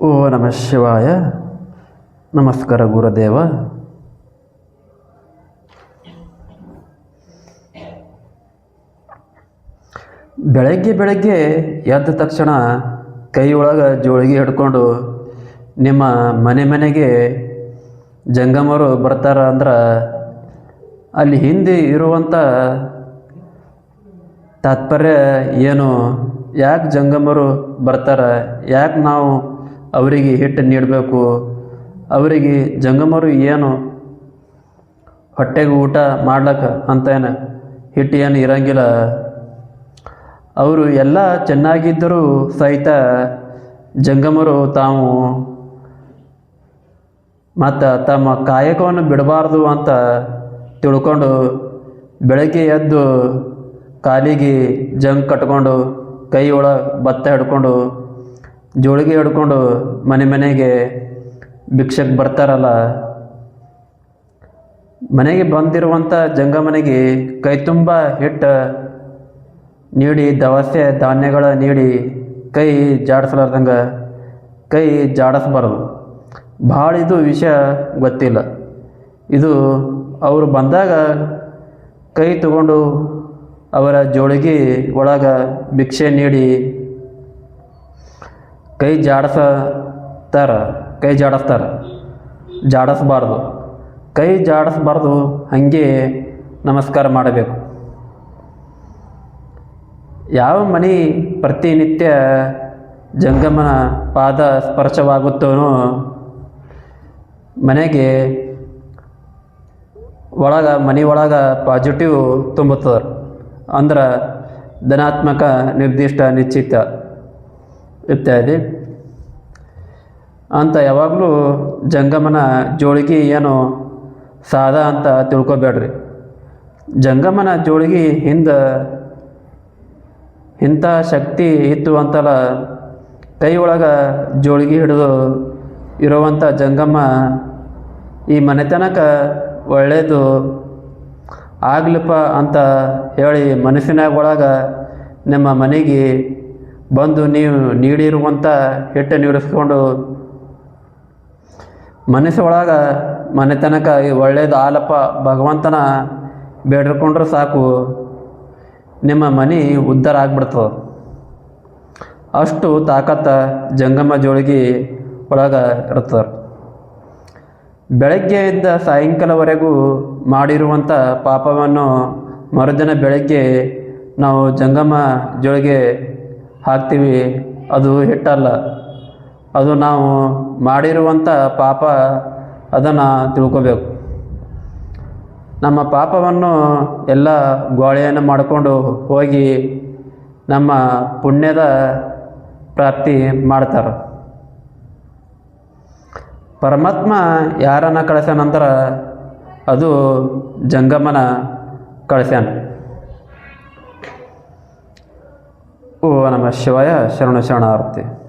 ಓ ನಮಃ ಶಿವಾಯ, ನಮಸ್ಕಾರ ಗುರುದೇವ. ಬೆಳಗ್ಗೆ ಬೆಳಗ್ಗೆ ಎದ್ದ ತಕ್ಷಣ ಕೈಯೊಳಗೆ ಜೋಳಿಗೆ ಹಿಡ್ಕೊಂಡು ನಿಮ್ಮ ಮನೆ ಮನೆಗೆ ಜಂಗಮರು ಬರ್ತಾರ ಅಂದ್ರೆ ಅಲ್ಲಿ ಹಿಂದೆ ಇರುವಂಥ ತಾತ್ಪರ್ಯ ಏನು? ಯಾಕೆ ಜಂಗಮರು ಬರ್ತಾರೆ? ಯಾಕೆ ನಾವು ಅವರಿಗೆ ಹಿಟ್ಟು ನೀಡಬೇಕು. ಅವರಿಗೆ ಜಂಗಮರು ಏನು? ಹೊಟ್ಟೆಗೆ ಊಟ ಮಾಡ್ಲಕ್ಕ ಅಂತ ಏನು ಹಿಟ್ಟು ಏನು ಇರಂಗಿಲ್ಲ. ಅವರು ಎಲ್ಲ ಚೆನ್ನಾಗಿದ್ದರೂ ಸಹಿತ ಜಂಗಮರು ತಾವು ಮತ್ತು ತಮ್ಮ ಕಾಯಕವನ್ನು ಬಿಡಬಾರ್ದು ಅಂತ ತಿಳ್ಕೊಂಡು ಬೆಳಗ್ಗೆ ಎದ್ದು ಕಾಲಿಗೆ ಜಂಗ್ ಕಟ್ಕೊಂಡು ಕೈ ಒಳಗೆ ಭತ್ತ ಹಿಡ್ಕೊಂಡು ಜೋಳಿಗೆ ಹಿಡ್ಕೊಂಡು ಮನೆ ಮನೆಗೆ ಭಿಕ್ಷಕ್ಕೆ ಬರ್ತಾರಲ್ಲ. ಮನೆಗೆ ಬಂದಿರುವಂಥ ಜಂಗಮನೆಗೆ ಕೈ ತುಂಬ ಹಿಟ್ಟು ನೀಡಿ ದವಸೆ ಧಾನ್ಯಗಳ ನೀಡಿ ಕೈ ಜಾಡಿಸ್ಲಾರ್ದಂಗೆ ಕೈ ಜಾಡಿಸ್ಬಾರ್ದು. ಭಾಳ ಇದು ವಿಷಯ ಗೊತ್ತಿಲ್ಲ. ಇದು ಅವರು ಬಂದಾಗ ಕೈ ತಗೊಂಡು ಅವರ ಜೋಳಿಗೆ ಒಳಗೆ ಭಿಕ್ಷೆ ನೀಡಿ ಕೈ ಜಾಡಿಸ್ತಾರ ಕೈ ಜಾಡಿಸ್ತಾರ, ಜಾಡಿಸ್ಬಾರ್ದು. ಕೈ ಜಾಡಿಸ್ಬಾರ್ದು, ಹಾಗೆ ನಮಸ್ಕಾರ ಮಾಡಬೇಕು. ಯಾವ ಮನೆ ಪ್ರತಿನಿತ್ಯ ಜಂಗಮನ ಪಾದ ಸ್ಪರ್ಶವಾಗುತ್ತೋ ಮನೆಗೆ ಒಳಗ ಮನೆ ಒಳಗೆ ಪಾಸಿಟಿವ್ ತುಂಬುತ್ತದೆ. ಅಂದ್ರೆ ಧನಾತ್ಮಕ ನಿರ್ದಿಷ್ಟ ನಿಶ್ಚಿತ. ಇತ್ಯಾದಿ. ಅಂತ ಯಾವಾಗಲೂ ಜಂಗಮನ ಜೋಳಿಗೆ ಏನು ಸಾದಾ ಅಂತ ತಿಳ್ಕೊಬೇಡ್ರಿ. ಜಂಗಮನ ಜೋಳಿಗೆ ಹಿಂದೆ ಇಂಥ ಶಕ್ತಿ ಇತ್ತು ಅಂತಲ್ಲ ಕೈ ಒಳಗೆ ಜೋಳಿಗೆ ಹಿಡಿದು ಇರುವಂಥ ಜಂಗಮ್ಮ ಈ ಮನೆತನಕ ಒಳ್ಳೆಯದು ಆಗ್ಲಿಪ್ಪ ಅಂತ ಹೇಳಿ ಮನಸ್ಸಿನಾಗ ಒಳಗೆ ನಿಮ್ಮ ಮನೆಗೆ ಬಂದು ನೀವು ನೀಡಿರುವಂಥ ಹಿಟ್ಟು ನೀಡಿಸ್ಕೊಂಡು ಮನಸ್ಸೊಳಗೆ ಮನೆತನಕ ಒಳ್ಳೇದು ಆಲಪ್ಪ ಭಗವಂತನ ಬೇಡ್ಕೊಂಡ್ರೆ ಸಾಕು. ನಿಮ್ಮ ಮನೆ ಉದ್ಧಾರ ಆಗ್ಬಿಡ್ತದೆ. ಅಷ್ಟು ತಾಕತ್ತ ಜಂಗಮ ಜೋಳಿಗೆ ಒಳಗೆ ಇರ್ತದೆ ಬೆಳಗ್ಗೆಯಿಂದ ಸಾಯಂಕಾಲವರೆಗೂ ಮಾಡಿರುವಂಥ ಪಾಪವನ್ನು ಮರುದಿನ ಬೆಳಗ್ಗೆ ನಾವು ಜಂಗಮ ಜೋಳಿಗೆ ಹಾಕ್ತೀವಿ. ಅದು ಹಿಟ್ಟಲ್ಲ. ಅದು ನಾವು ಮಾಡಿರುವಂಥ ಪಾಪ ಅದನ್ನು ತಿಳ್ಕೋಬೇಕು. ನಮ್ಮ ಪಾಪವನ್ನು ಎಲ್ಲ ಗೋಳೆಯನ್ನು ಮಾಡಿಕೊಂಡು ಹೋಗಿ ನಮ್ಮ ಪುಣ್ಯದ ಪ್ರಾಪ್ತಿ ಮಾಡ್ತಾರೆ. ಪರಮಾತ್ಮ ಯಾರನ್ನ ನಂತರ ಅದು ಜಂಗಮನ ಕಳಿಸ್ಯಾನ. ಓ ನಮ ಶಿವಾಯ ಶರಣ ಶರಣಾರ್ಥಿ.